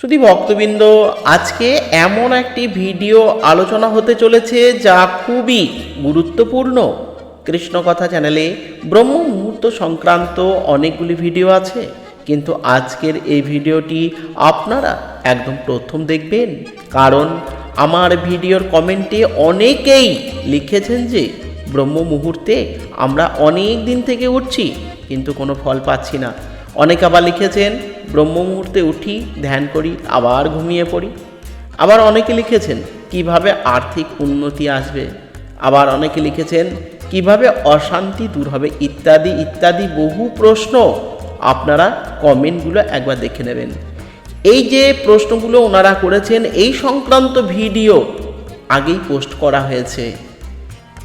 শুধু ভক্তবৃন্দ, আজকে এমন একটি ভিডিও আলোচনা হতে চলেছে যা খুবই গুরুত্বপূর্ণ। কৃষ্ণ কথা চ্যানেলে ব্রহ্ম মুহূর্ত সংক্রান্ত অনেকগুলি ভিডিও আছে, কিন্তু আজকের এই ভিডিওটি আপনারা একদম প্রথম দেখবেন, কারণ আমার ভিডিওর কমেন্টে অনেকেই লিখেছেন যে ব্রহ্ম মুহূর্তে আমরা অনেক দিন থেকে উঠছি, কিন্তু কোনো ফল পাচ্ছি না। অনেকে আবার লিখেছেন ব্রহ্ম মুহূর্তে উঠি, ধ্যান করি, আবার ঘুমিয়ে পড়ি। আবার অনেকে লিখেছেন, কীভাবে আর্থিক উন্নতি আসবে? আবার অনেকে লিখেছেন, কীভাবে অশান্তি দূর হবে? ইত্যাদি ইত্যাদি বহু প্রশ্ন আপনারা কমেন্টগুলো একবার দেখে নেবেন। এই যে প্রশ্নগুলো ওনারা করেছেন, এই সংক্রান্ত ভিডিও আগেই পোস্ট করা হয়েছে।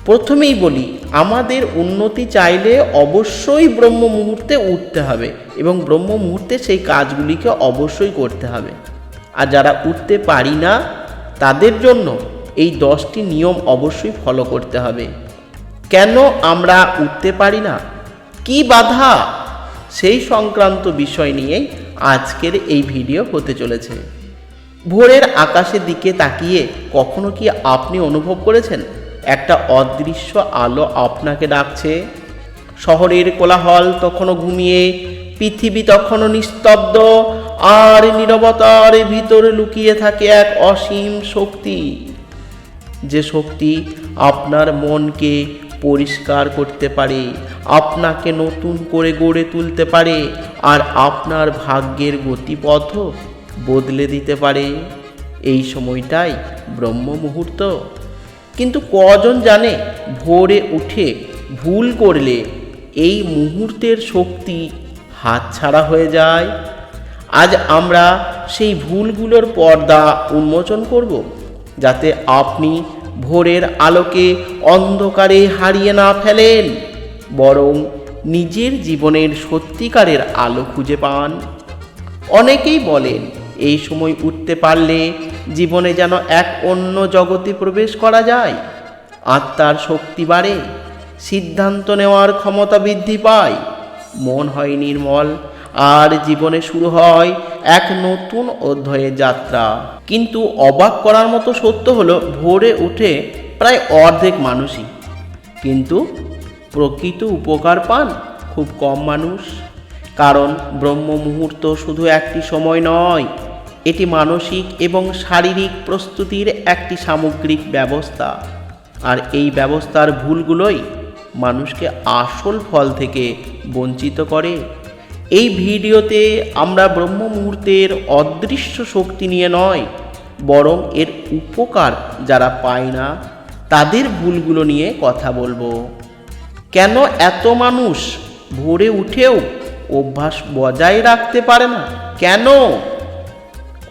প্রথমেই বলি, আমাদের উন্নতি চাইলে অবশ্যই ব্রহ্ম মুহূর্তে উঠতে হবে এবং ব্রহ্ম মুহূর্তে সেই কাজগুলিকে অবশ্যই করতে হবে। আর যারা উঠতে পারি না, তাদের জন্য এই দশটি নিয়ম অবশ্যই ফলো করতে হবে। কেন আমরা উঠতে পারি না? কি বাধা? সেই সংক্রান্ত বিষয় নিয়েই আজকের এই ভিডিও হতে চলেছে। ভোরের আকাশের দিকে তাকিয়ে কখনো কি আপনি অনুভব করেছেন? একটা অদৃশ্য আলো আপনাকে ডাকছে। শহরের কোলাহল তখনও ঘুমিয়ে, পৃথিবী তখনও নিস্তব্ধ, আর নীরবতার ভিতরে লুকিয়ে থাকে এক অসীম শক্তি। যে শক্তি আপনার মনকে পরিষ্কার করতে পারে, আপনাকে নতুন করে গড়ে তুলতে পারে, আর আপনার ভাগ্যের গতিপথ বদলে দিতে পারে। এই সময়টাই ব্রহ্ম মুহূর্ত কিন্তু কজন জানে ভোরে উঠে ভুল করলে এই মুহূর্তের শক্তি হাতছাড়া হয়ে যায়? আজ আমরা সেই ভুলগুলোর পর্দা উন্মোচন করব, যাতে আপনি ভোরের আলোকে অন্ধকারে হারিয়ে না ফেলেন, বরং নিজের জীবনের সত্যিকারের আলো খুঁজে পান। অনেকেই বলেন, এই সময় উঠতে পারলে জীবনে যেন এক অন্য জগতে প্রবেশ করা যায়। আত্মার শক্তি বাড়ে, সিদ্ধান্ত নেওয়ার ক্ষমতা বৃদ্ধি পায়। মন হয় নির্মল, আর জীবনে শুরু হয় এক নতুন অধ্যায়ের যাত্রা। কিন্তু অবাক করার মতো সত্য হলো, ভোরে উঠে প্রায় অর্ধেক মানুষই। কিন্তু প্রকৃত উপকার পান খুব কম মানুষ। কারণ ব্রহ্ম মুহূর্ত শুধু একটি সময় নয় এটি মানসিক এবং শারীরিক প্রস্তুতির একটি সামগ্রিক ব্যবস্থা। আর এই ব্যবস্থার ভুলগুলোই মানুষকে আসল ফল থেকে বঞ্চিত করে। এই ভিডিওতে আমরা ব্রহ্ম মুহূর্তের অদৃশ্য শক্তি নিয়ে নয়, বরং এর উপকার যারা পায় না, তাদের ভুলগুলো নিয়ে কথা বলব। কেন এত মানুষ ভোরে উঠেও অভ্যাস বজায় রাখতে পারে না? কেন?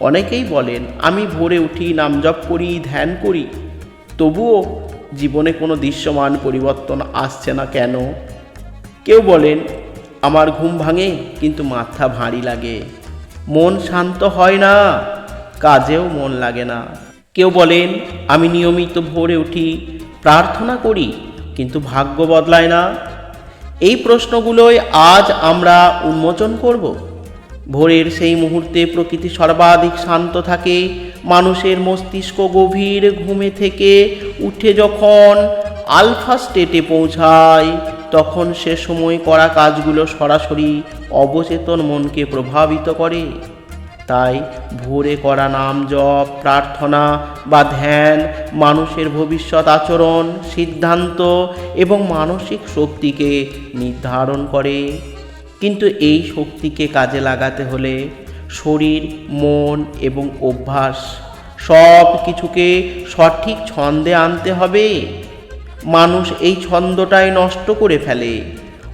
অনেকেই বলেন, আমি ভোরে উঠি, নাম জপ করি, ধ্যান করি। তবুও জীবনে কোনো দৃশ্যমান পরিবর্তন আসছে না কেন? কেউ বলেন, আমার ঘুম ভাঙে, কিন্তু মাথা ভারী লাগে। মন শান্ত হয় না, কাজেও মন লাগে না। কেউ বলেন, আমি নিয়মিত ভোরে উঠি, প্রার্থনা করি, কিন্তু ভাগ্য বদলায় না। এই প্রশ্নগুলোই আজ আমরা উন্মোচন করব। ভোরের সেই মুহূর্তে প্রকৃতি সর্বাধিক শান্ত থাকে। মানুষের মস্তিষ্ক গভীর ঘুমে থেকে উঠে যখন আলফা স্টেটে পৌঁছায়, তখন সে সময় করা কাজগুলো সরাসরি অবচেতন মনকে প্রভাবিত করে। তাই ভোরে করা নাম জপ, প্রার্থনা বা ধ্যান, মানুষের ভবিষ্যৎ আচরণ, সিদ্ধান্ত এবং মানসিক শক্তিকে নির্ধারণ করে। কিন্তু এই শক্তিকে কাজে লাগাতে হলে শরীর, মন এবং অভ্যাস সব কিছুকে সঠিক ছন্দে আনতে হবে। মানুষ এই ছন্দটাই নষ্ট করে ফেলে।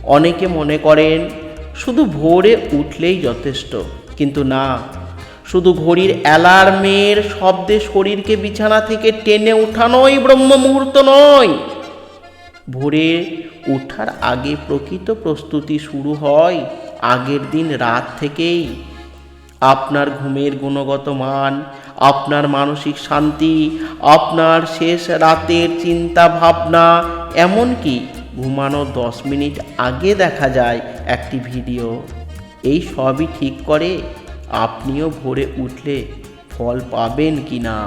অনেকে মনে করেন, শুধু ভোরে উঠলেই যথেষ্ট। কিন্তু না। শুধু ঘড়ির অ্যালার্মের শব্দে শরীরকে বিছানা থেকে টেনে উঠানোই ব্রহ্ম মুহূর্ত নয়। ভোরে ওঠার আগে প্রকৃত প্রস্তুতি শুরু হয় আগের দিন রাত থেকেই। আপনার ঘুমের গুণগত মান, আপনার মানসিক শান্তি, আপনার শেষ রাতের চিন্তা ভাবনা এমনকি ঘুমানো দশ মিনিট আগে দেখা যায় একটি ভিডিও। এই সবই ঠিক করে আপনিও ভোরে উঠলে ফল পাবেন কি না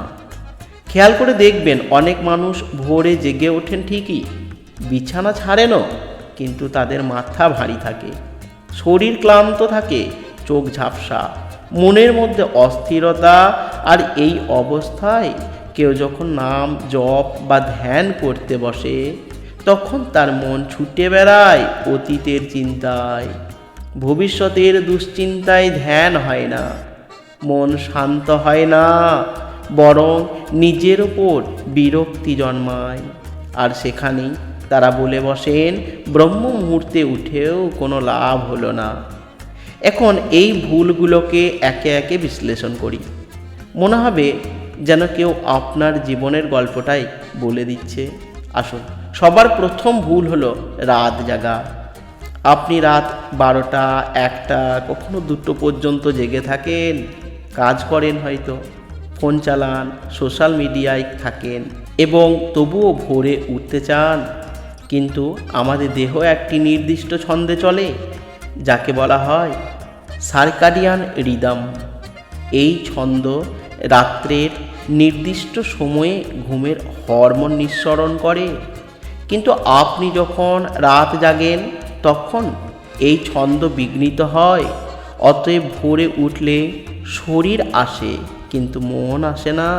খেয়াল করে দেখবেন, অনেক মানুষ ভোরে জেগে ওঠেন ঠিকই বিছানা ছাড়েনও, কিন্তু তাদের মাথা ভারী থাকে। শরীর ক্লান্ত থাকে, চোখ ঝাপসা, মনের মধ্যে অস্থিরতা, আর এই অবস্থায় কেউ যখন নাম, জপ বা ধ্যান করতে বসে, তখন তার মন ছুটে বেড়ায় অতীতের চিন্তায়। ভবিষ্যতের দুশ্চিন্তায় ধ্যান হয় না, মন শান্ত হয় না, বরং নিজের ওপর বিরক্তি জন্মায়। আর সেখানেই তারা বলে বসেন ব্রহ্ম মুহূর্তে উঠেও কোনো লাভ হলো না। এখন এই ভুলগুলোকে একে একে বিশ্লেষণ করি। মনে হবে যেন কেউ আপনার জীবনের গল্পটাই বলে দিচ্ছে। আসুন, সবার প্রথম ভুল হলো রাত জাগা। আপনি রাত বারোটা, একটা, কখনো দুটো পর্যন্ত জেগে থাকেন, কাজ করেন হয়তো, ফোন চালান সোশ্যাল মিডিয়ায় থাকেন, এবং তবুও ভোরে উঠতে চান। কিন্তু আমাদের দেহ একটি নির্দিষ্ট ছন্দে চলে, যাকে বলা হয় সার্কাডিয়ান রিদম। এই ছন্দ রাত্রের নির্দিষ্ট সময়ে ঘুমের হরমোন নিঃসরণ করে। কিন্তু আপনি যখন রাত জাগেন, তখন এই ছন্দ বিঘ্নিত হয়, অতএব ভোরে উঠলে শরীর আসে, কিন্তু মন আসে না।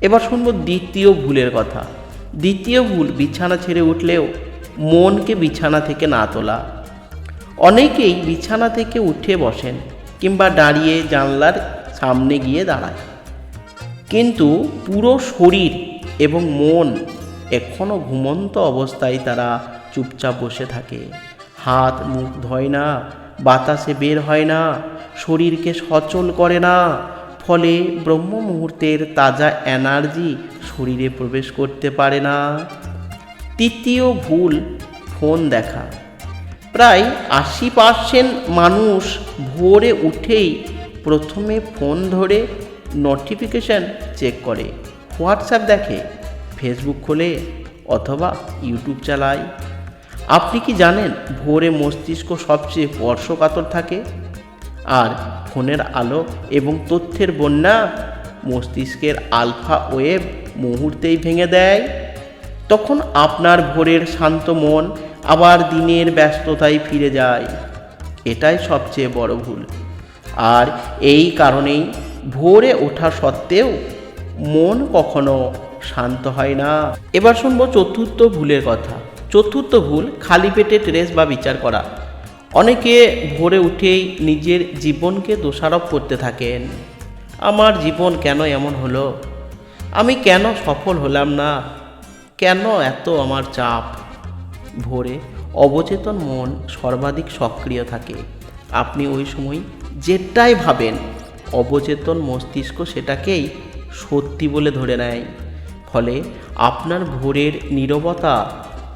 এবার শুনব দ্বিতীয় ভুলের কথা। দ্বিতীয় ভুল বিছানা ছেড়ে উঠলেও মনকে বিছানা থেকে না তোলা। অনেকেই বিছানা থেকে উঠে বসেন কিংবা দাঁড়িয়ে জানলার সামনে গিয়ে দাঁড়ায়। কিন্তু পুরো শরীর এবং মন এখনও ঘুমন্ত অবস্থায় তারা চুপচাপ বসে থাকে। হাত মুখ ধয় না, বাতাসে বের হয় না, শরীরকে সচল করে না। ফলে ব্রহ্ম মুহূর্তের তাজা এনার্জি শরীরে প্রবেশ করতে পারে না। তৃতীয় ভুল, ফোন দেখা। প্রায় আশি পার্সেন্ট মানুষ ভোরে উঠেই প্রথমে ফোন ধরে নোটিফিকেশান চেক করে, হোয়াটসঅ্যাপ দেখে, ফেসবুক খোলে অথবা ইউটিউব চালায়। আপনি কি জানেন ভোরে মস্তিষ্ক সবচেয়ে স্পর্শকাতর থাকে? আর ফোনের আলো এবং তথ্যের বন্যা মস্তিষ্কের আলফা ওয়েভ মুহূর্তেই ভেঙে দেয়। তখন আপনার ভোরের শান্ত মন আবার দিনের ব্যস্ততায় ফিরে যায়। এটাই সবচেয়ে বড় ভুল। আর এই কারণেই ভোরে ওঠা সত্ত্বেও মন কখনো শান্ত হয় না। এবার শুনব চতুর্থ ভুলের কথা। চতুর্থ ভুল খালি পেটে ট্রেস বা বিচার করা। অনেকে ভোরে উঠেই নিজের জীবনকে দোষারোপ করতে থাকেন। আমার জীবন কেন এমন হলো? আমি কেন সফল হলাম না? কেন এত আমার চাপ? ভোরে অবচেতন মন সর্বাধিক সক্রিয় থাকে। আপনি ওই সময় যেটাই ভাবেন, অবচেতন মস্তিষ্ক সেটাকেই সত্যি বলে ধরে নেয়। ফলে আপনার ভোরের নীরবতা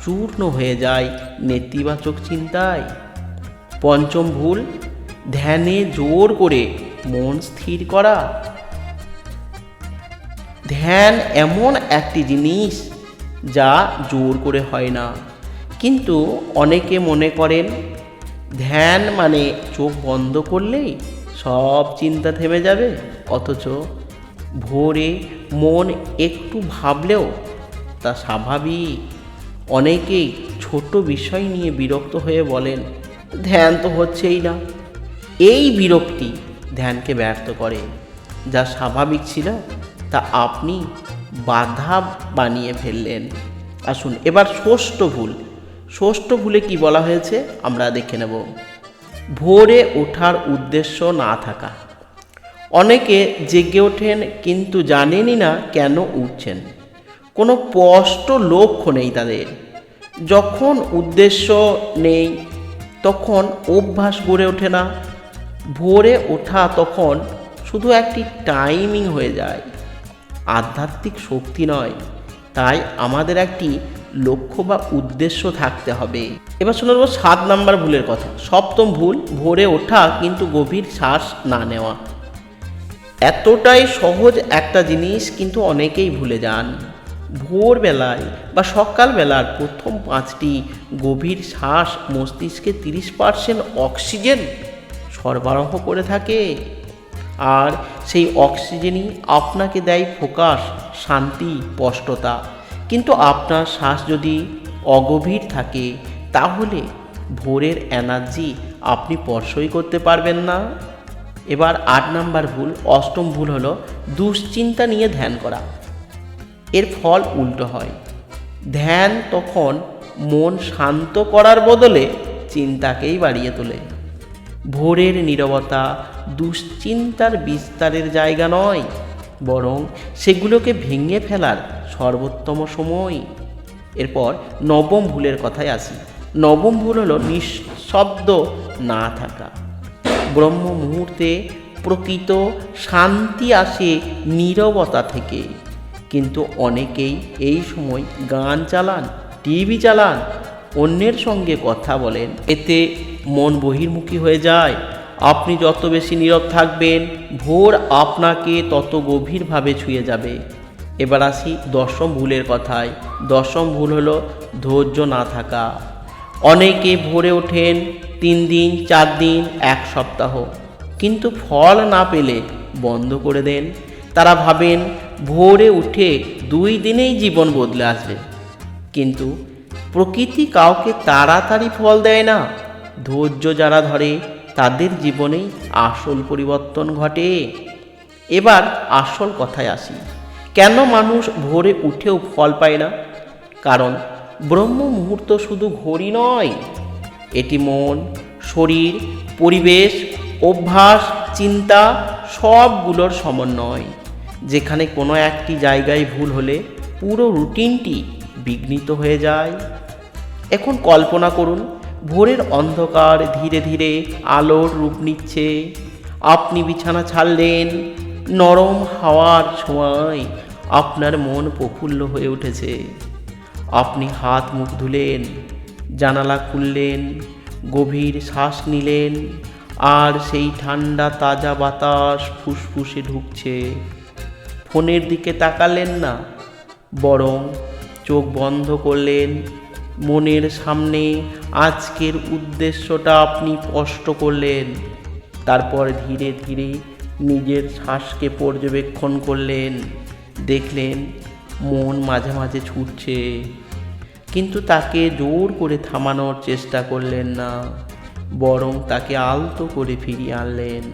চূর্ণ হয়ে যায় নেতিবাচক চিন্তায়। পঞ্চম ভুল, ধ্যানে জোর করে মন স্থির করা। ধ্যান এমন একটি জিনিস যা জোর করে হয় না। কিন্তু অনেকে মনে করেন, ধ্যান মানে চোখ বন্ধ করলেই সব চিন্তা থেমে যাবে। অথচ ভোরে মন একটু ভাবলেও তা স্বাভাবিক। অনেকেই ছোট বিষয় নিয়ে বিরক্ত হয়ে বলেন ধ্যান তো হচ্ছেই না। এই বিরক্তি ধ্যানকে ব্যর্থ করে। যা স্বাভাবিক ছিল, তা আপনি বাধা বানিয়ে ফেললেন। আসুন, এবার ষষ্ঠ ভুল। ষষ্ঠ ভুলে কি বলা হয়েছে, আমরা দেখে নেব। ভোরে ওঠার উদ্দেশ্য না থাকা। অনেকে জেগে ওঠেন, কিন্তু জানেনই না কেন উঠছেন। কোনো স্পষ্ট লক্ষ্য নেই তাদের। যখন উদ্দেশ্য নেই তখন অভ্যাস গড়ে ওঠে না। ভোরে ওঠা তখন শুধু একটি টাইমিং হয়ে যায়। আধ্যাত্মিক শক্তি নয়, তাই আমাদের একটি লক্ষ্য বা উদ্দেশ্য থাকতে হবে। এবার শুনে সাত নাম্বার ভুলের কথা। সপ্তম ভুল, ভোরে ওঠা কিন্তু গভীর শ্বাস না নেওয়া। এতটাই সহজ একটা জিনিস কিন্তু অনেকেই ভুলে যান। ভোরবেলায় বা সকালবেলার প্রথম পাঁচটি গভীর শ্বাস মস্তিষ্কে তিরিশ পার্সেন্ট অক্সিজেন সরবরাহ করে থাকে। আর সেই অক্সিজেনই আপনাকে দেয় ফোকাস, শান্তি, স্পষ্টতা। কিন্তু আপনার শ্বাস যদি অগভীর থাকে, তাহলে ভোরের এনার্জি আপনি স্পর্শই করতে পারবেন না। এবার আট নাম্বার ভুল, অষ্টম ভুল হলো দুশ্চিন্তা নিয়ে ধ্যান করা। এর ফল উল্টো হয়। ধ্যান তখন মন শান্ত করার বদলে চিন্তাকেই বাড়িয়ে তোলে। ভোরের নীরবতা দুশ্চিন্তার বিস্তারের জায়গা নয়, বরং সেগুলোকে ভেঙে ফেলার সর্বোত্তম সময়। এরপর নবম ভুলের কথায় আসি। নবম ভুল হলো নিঃশব্দ না থাকা। ব্রহ্ম মুহূর্তে প্রকৃত শান্তি আসে নীরবতা থেকে। কিন্তু অনেকেই এই সময় গান চালান, টিভি চালান, অন্যের সঙ্গে কথা বলেন। এতে মন বহির্মুখী হয়ে যায়। আপনি যত বেশি নীরব থাকবেন, ভোর আপনাকে তত গভীরভাবে ছুঁয়ে যাবে। এবার আসি দশম ভুলের কথায়। দশম ভুল হলো ধৈর্য না থাকা। অনেকে ভোরে ওঠেন তিন দিন, চার দিন, এক সপ্তাহ। কিন্তু ফল না পেলে বন্ধ করে দেন। তারা ভাবেন, ভোরে উঠে দুই দিনেই জীবন বদলে আসবে। কিন্তু প্রকৃতি কাউকে তাড়াতাড়ি ফল দেয় না। ধৈর্য যারা ধরে, তাদের জীবনেই আসল পরিবর্তন ঘটে। এবার আসল কথায় আসি। কেন মানুষ ভোরে উঠেও ফল পায় না? কারণ ব্রহ্ম মুহূর্ত শুধু ঘড়ি নয়। এটি মন, শরীর, পরিবেশ, অভ্যাস, চিন্তা সবগুলোর সমন্বয়। যেখানে কোনো একটি জায়গায় ভুল হলে পুরো রুটিনটি বিঘ্নিত হয়ে যায়। এখন কল্পনা করুন, ভোরের অন্ধকার ধীরে ধীরে আলোর রূপ নিচ্ছে। আপনি বিছানা ছাড়লেন, নরম হাওয়ার ছোঁয়ায় আপনার মন প্রফুল্ল হয়ে উঠেছে। আপনি হাত মুখ ধুলেন, জানালা খুললেন, গভীর শ্বাস নিলেন, আর সেই ঠান্ডা তাজা বাতাস ফুসফুসে ঢুকছে। ফোনের দিকে তাকালেন না, বরং চোখ বন্ধ করলেন। মনের সামনে আজকের উদ্দেশ্যটা আপনি স্পষ্ট করলেন। তারপর ধীরে ধীরে নিজের শ্বাসকে পর্যবেক্ষণ করলেন। দেখলেন মন মাঝে মাঝে ছুটছে, কিন্তু তাকে জোর করে থামানোর চেষ্টা করলেন না, বরং তাকে আলতো করে ফিরিয়ে আনলেন।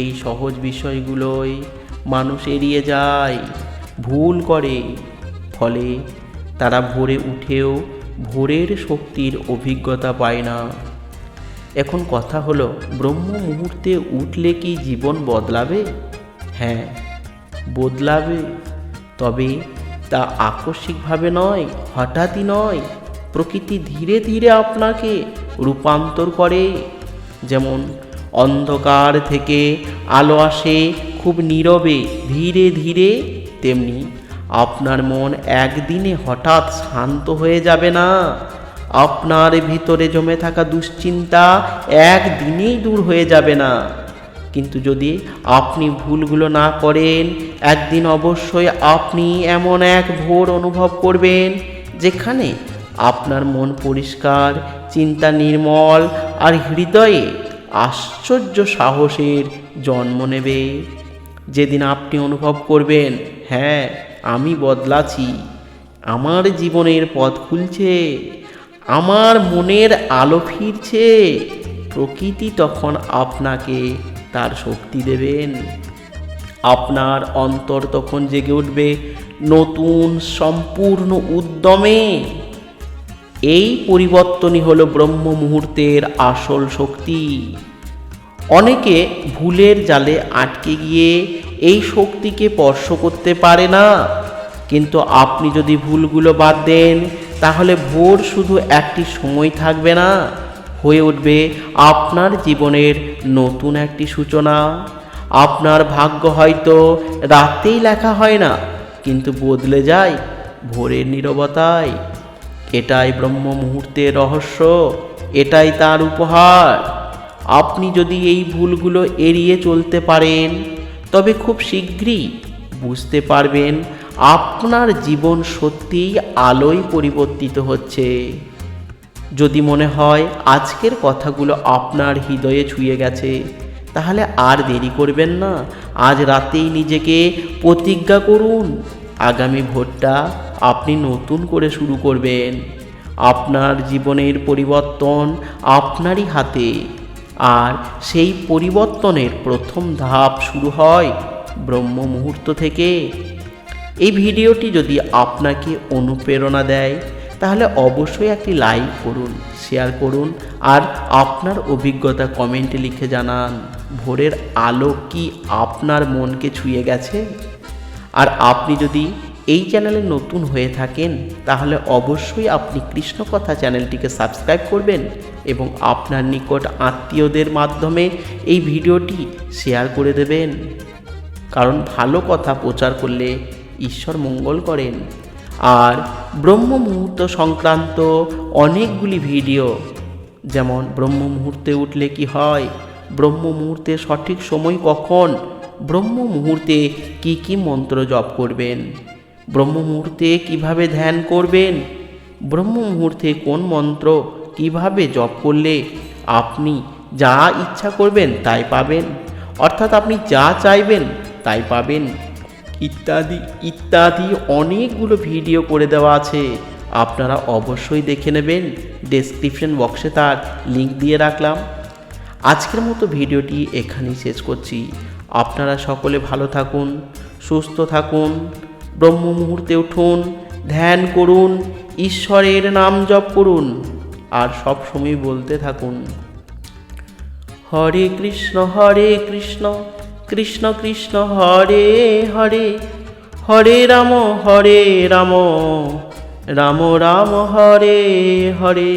এই সহজ বিষয়গুলোই মানুষ এড়িয়ে যায়, ভুল করে। ফলে তারা ভোরে উঠেও ভোরের শক্তির অভিজ্ঞতা পায় না। এখন কথা হলো, ব্রহ্ম মুহূর্তে উঠলে কি জীবন বদলাবে? হ্যাঁ বদলাবে। তবে তা আকস্মিকভাবে নয়, হঠাৎই নয়। প্রকৃতি ধীরে ধীরে আপনাকে রূপান্তর করে। যেমন অন্ধকার থেকে আলো আসে খুব নীরবে, ধীরে ধীরে তেমনি আপনার মন একদিনে হঠাৎ শান্ত হয়ে যাবে না। আপনার ভিতরে জমে থাকা দুশ্চিন্তা একদিনেই দূর হয়ে যাবে না। কিন্তু যদি আপনি ভুলগুলো না করেন, একদিন অবশ্যই আপনি এমন এক ভোর অনুভব করবেন, যেখানে আপনার মন পরিষ্কার, চিন্তা নির্মল আর হৃদয়ে আশ্চর্য সাহসের জন্ম নেবে। যেদিন আপনি অনুভব করবেন হ্যাঁ আমি বদলাছি আমার জীবনের পথ খুলছে। আমার মনের আলো ফিরছে। প্রকৃতি তখন আপনাকে তার শক্তি দেবেন। আপনার অন্তর তখন জেগে উঠবে নতুন, সম্পূর্ণ উদ্যমে। এই পরিবর্তনই হলো ব্রহ্ম মুহূর্তের আসল শক্তি। অনেকে ভুলের জালে আটকে গিয়ে এই শক্তিকে স্পর্শ করতে পারে না। কিন্তু আপনি যদি ভুলগুলো বাদ দেন, তাহলে ভোর শুধু একটি সময় থাকবে না। হয়ে উঠবে আপনার জীবনের নতুন একটি সূচনা। আপনার ভাগ্য হয়তো রাতেই লেখা হয় না, কিন্তু বদলে যায় ভোরের নীরবতায়। এটাই ব্রহ্ম মুহূর্তের রহস্য, এটাই তার উপহার। আপনি যদি এই ভুলগুলো এড়িয়ে চলতে পারেন, তবে খুব শীঘ্রই বুঝতে পারবেন আপনার জীবন সত্যিই আলোয় পরিবর্তিত হচ্ছে। যদি মনে হয় আজকের কথাগুলো আপনার হৃদয়ে ছুঁয়ে গেছে, তাহলে আর দেরি করবেন না। আজ রাতেই নিজেকে প্রতিজ্ঞা করুন, আগামী ভোটটা আপনি নতুন করে শুরু করবেন। আপনার জীবনের পরিবর্তন আপনারই হাতে। আর সেই পরিবর্তনের প্রথম ধাপ শুরু হয় ব্রহ্ম মুহূর্ত থেকে। এই ভিডিওটি যদি আপনাকে অনুপ্রেরণা দেয়, তাহলে অবশ্যই একটি লাইক করুন, শেয়ার করুন, আর আপনার অভিজ্ঞতা কমেন্টে লিখে জানান, ভোরের আলো কি আপনার মনকে ছুঁয়ে গেছে? আর আপনি যদি এই চ্যানেলে নতুন হয়ে থাকেন, তাহলে অবশ্যই আপনি কৃষ্ণকথা চ্যানেলটিকে সাবস্ক্রাইব করবেন। এবং আপনার নিকট আত্মীয়দের মাধ্যমে এই ভিডিওটি শেয়ার করে দেবেন। কারণ ভালো কথা প্রচার করলে ঈশ্বর মঙ্গল করেন। আর ব্রহ্ম মুহূর্ত সংক্রান্ত অনেকগুলি ভিডিও, যেমন ব্রহ্ম মুহূর্তে উঠলে কি হয়, ব্রহ্ম মুহূর্তে সঠিক সময় কখন, ব্রহ্ম মুহূর্তে কি কি মন্ত্র জপ করবেন, ব্রহ্ম মুহূর্তে কীভাবে ধ্যান করবেন, ব্রহ্ম মুহূর্তে কোন মন্ত্র কীভাবে জপ করলে আপনি যা ইচ্ছা করবেন তাই পাবেন? অর্থাৎ আপনি যা চাইবেন তাই পাবেন। ইত্যাদি ইত্যাদি অনেকগুলো ভিডিও করে দেওয়া আছে। আপনারা অবশ্যই দেখে নেবেন। ডেসক্রিপশন বক্সে তার লিংক দিয়ে রাখলাম। আজকের মতো ভিডিওটি এখানেই শেষ করছি। আপনারা সকলে ভালো থাকুন, সুস্থ থাকুন ব্রহ্ম মুহূর্তে উঠুন, ধ্যান করুন, ঈশ্বরের নাম জপ করুন। আর সব সময় বলতে থাকুন। হরে কৃষ্ণ হরে কৃষ্ণ কৃষ্ণ কৃষ্ণ, হরে হরে হরে রাম হরে রাম রাম রাম, হরে হরে।